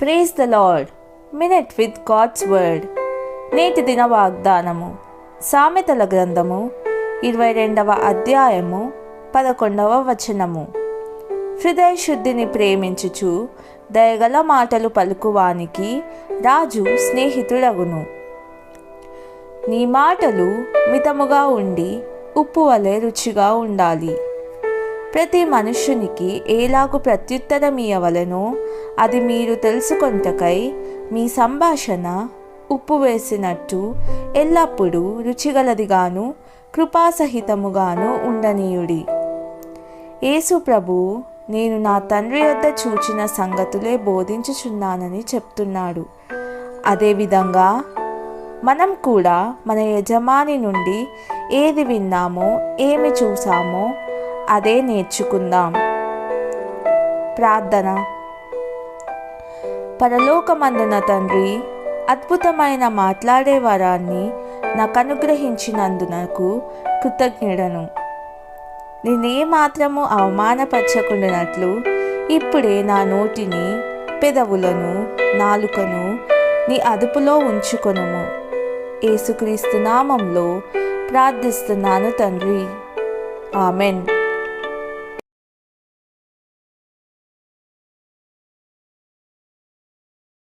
Praise the Lord minute with God's word నేటి దిన వాగ్దానము. సామెతల గ్రంథము ఇరవై రెండవ అధ్యాయము పదకొండవ వచనము. హృదయ శుద్ధిని ప్రేమించుచు దయగల మాటలు పలుకువానికి రాజు స్నేహితుడగును. నీ మాటలు మితముగా ఉండి ఉప్పు వలె రుచిగా ఉండాలి. ప్రతి మనుష్యునికి ఏలాగు ప్రత్యుత్తరం అది మీరు తెలుసుకొంటకై మీ సంభాషణ ఉప్పు వేసినట్టు ఎల్లప్పుడూ రుచిగలదిగాను కృపాసహితముగాను ఉండనీయుడి. యేసు ప్రభు నేను నా తండ్రి వద్ద చూచిన సంగతులే బోధించుచున్నానని చెప్తున్నాడు. అదేవిధంగా మనం కూడా మన యజమాని నుండి ఏది విన్నామో ఏమి చూసామో అదే నేర్చుకుందాం. ప్రార్థన. పరలోకమందున తండ్రి అద్భుతమైన మాట్లాడే వరాన్ని నాకు అనుగ్రహించినందునకు కృతజ్ఞుడను. నేనే మాత్రము అవమానపరచకుండానట్లు ఇప్పుడే నా నోటిని పెదవులను నాలుకను నీ అదుపులో ఉంచుకొనుము. ఏసుక్రీస్తు నామంలో ప్రార్థిస్తున్నాను తండ్రి. ఆమెన్.